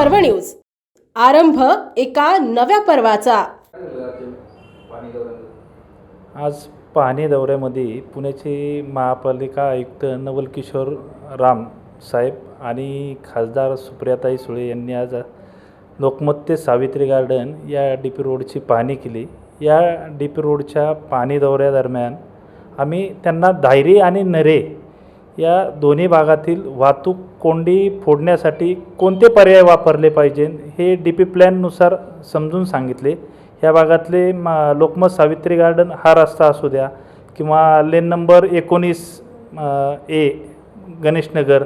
पर्व न्यूज. आरंभ एका नव्या पर्वाचा. आज पाहणी दौऱ्यामध्ये पुण्याचे महापालिका आयुक्त नवल किशोर राम साहेब आणि खासदार सुप्रियाताई सुळे यांनी आज लोकमत ते सावित्री गार्डन या डी पी रोडची पाहणी केली. या डी पी रोडच्या पाहणी दौऱ्यादरम्यान आम्ही त्यांना धायरी आणि नरे या दोन्ही भागातील वाहतूक कोंडी फोडण्यासाठी कोणते पर्याय वापरले पाहिजे हे डी पी प्लॅननुसार समजून सांगितले. या भागातले मा लोकमत सावित्री गार्डन हा रस्ता असू द्या किंवा लेन नंबर एकोणीस ए गणेशनगर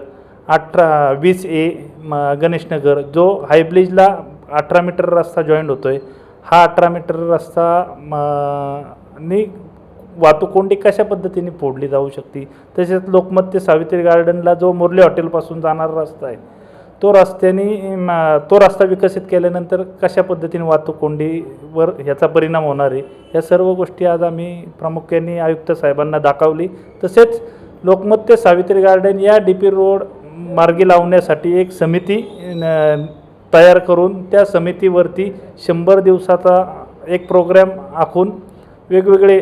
अठरा वीस ए म गणेशनगर जो हायब्रिजला अठरा मीटर रस्ता जॉईंट होतो आहे हा अठरा मीटर रस्ता म नी वाहतूक कोंडी कशा पद्धतीने फोडली जाऊ शकते? तसेच लोकमत ते सावित्री गार्डनला जो मुरली हॉटेलपासून जाणारा रस्ता आहे तो रस्त्याने तो रस्ता विकसित केल्यानंतर कशा पद्धतीने वाहतूक कोंडीवर ह्याचा परिणाम होणार आहे? या सर्व गोष्टी आज आम्ही प्रामुख्याने आयुक्त साहेबांना दाखवली. तसेच लोकमत ते सावित्री गार्डन या डी पी रोड मार्गी लावण्यासाठी एक समिती न, तयार करून त्या समितीवरती शंभर दिवसाचा एक प्रोग्रॅम आखून वेगवेगळे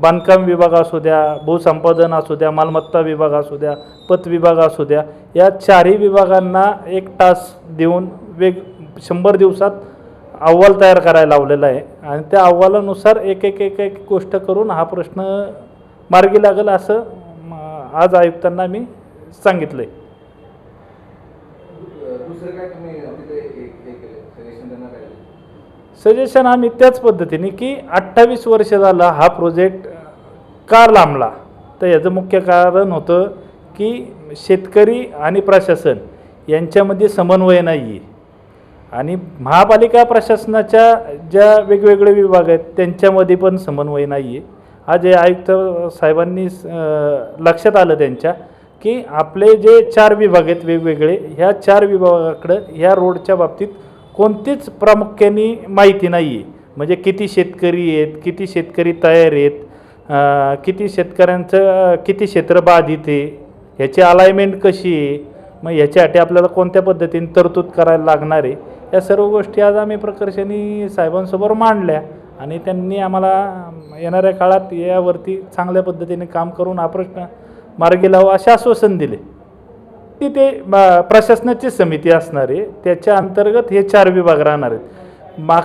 बांधकाम विभाग असू द्या भूसंपादन असू द्या मालमत्ता विभाग असू द्या पत विभाग असू द्या या चारही विभागांना एक तास देऊन वेग शंभर दिवसात अहवाल तयार करायला लावलेला आहे. आणि त्या अहवालानुसार एक एक एक एक गोष्ट करून हा प्रश्न मार्गी लागेल असं आज आयुक्तांना मी सांगितलं आहे दुसरं काय तुम्ही सजेशन आम्ही त्याच पद्धतीने की अठ्ठावीस वर्ष झाला हा प्रोजेक्ट का लांबला? तर याचं मुख्य कारण होतं की शेतकरी आणि प्रशासन यांच्यामध्ये समन्वय नाही आहे आणि महापालिका प्रशासनाच्या ज्या वेगवेगळे विभाग आहेत त्यांच्यामध्ये पण समन्वय नाही आहे आज हे आयुक्त साहेबांनी लक्षात आलं त्यांच्या की आपले जे चार विभाग आहेत वेगवेगळे ह्या चार विभागाकडं ह्या रोडच्या बाबतीत कोणतीच प्रामुख्याने माहिती नाही आहे म्हणजे किती शेतकरी आहेत किती शेतकरी तयार आहेत किती शेतकऱ्यांचं किती क्षेत्र बाधित आहे ह्याची अलाइनमेंट कशी आहे मग ह्याच्यासाठी आपल्याला कोणत्या पद्धतीने तरतूद करायला लागणार आहे या सर्व गोष्टी आज आम्ही प्रकर्षाने साहेबांसमोर मांडल्या आणि त्यांनी आम्हाला येणाऱ्या काळात यावरती चांगल्या पद्धतीने काम करून हा प्रश्न मार्गी लावा असे आश्वासन दिले. तिथे ते प्रशासनाची समिती असणार आहे. त्याच्या अंतर्गत हे चार विभाग राहणार आहेत. माग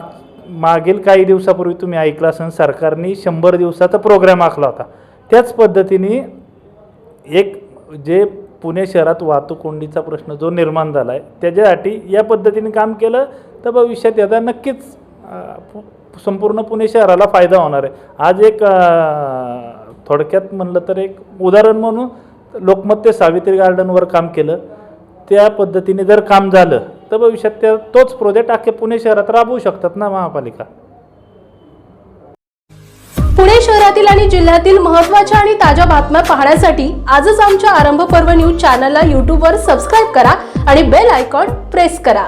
मागील काही दिवसापूर्वी तुम्ही ऐकलं असेल सरकारने शंभर दिवसाचा प्रोग्राम आखला होता. त्याच पद्धतीने एक जे पुणे शहरात वाहतूक कोंडीचा प्रश्न जो निर्माण झाला आहे त्याच्यासाठी या पद्धतीने काम केलं तर भविष्यात याचा नक्कीच संपूर्ण पुणे शहराला फायदा होणार आहे. आज एक थोडक्यात म्हणलं तर एक उदाहरण म्हणून लोकमत ते सावित्री गार्डनवर काम केलं. त्या पद्धतीने जर काम झालं तर भविष्यात त्या तोच प्रोजेक्ट अख्खे पुणे शहरात राबवू शकतात ना महापालिका? पुणे शहरातील आणि जिल्ह्यातील महत्त्वाच्या आणि ताज्या बातम्या पाहण्यासाठी आजच आमच्या आरंभ पर्व न्यूज चॅनलला यूट्यूबवर सबस्क्राईब करा आणि बेल आयकॉन प्रेस करा.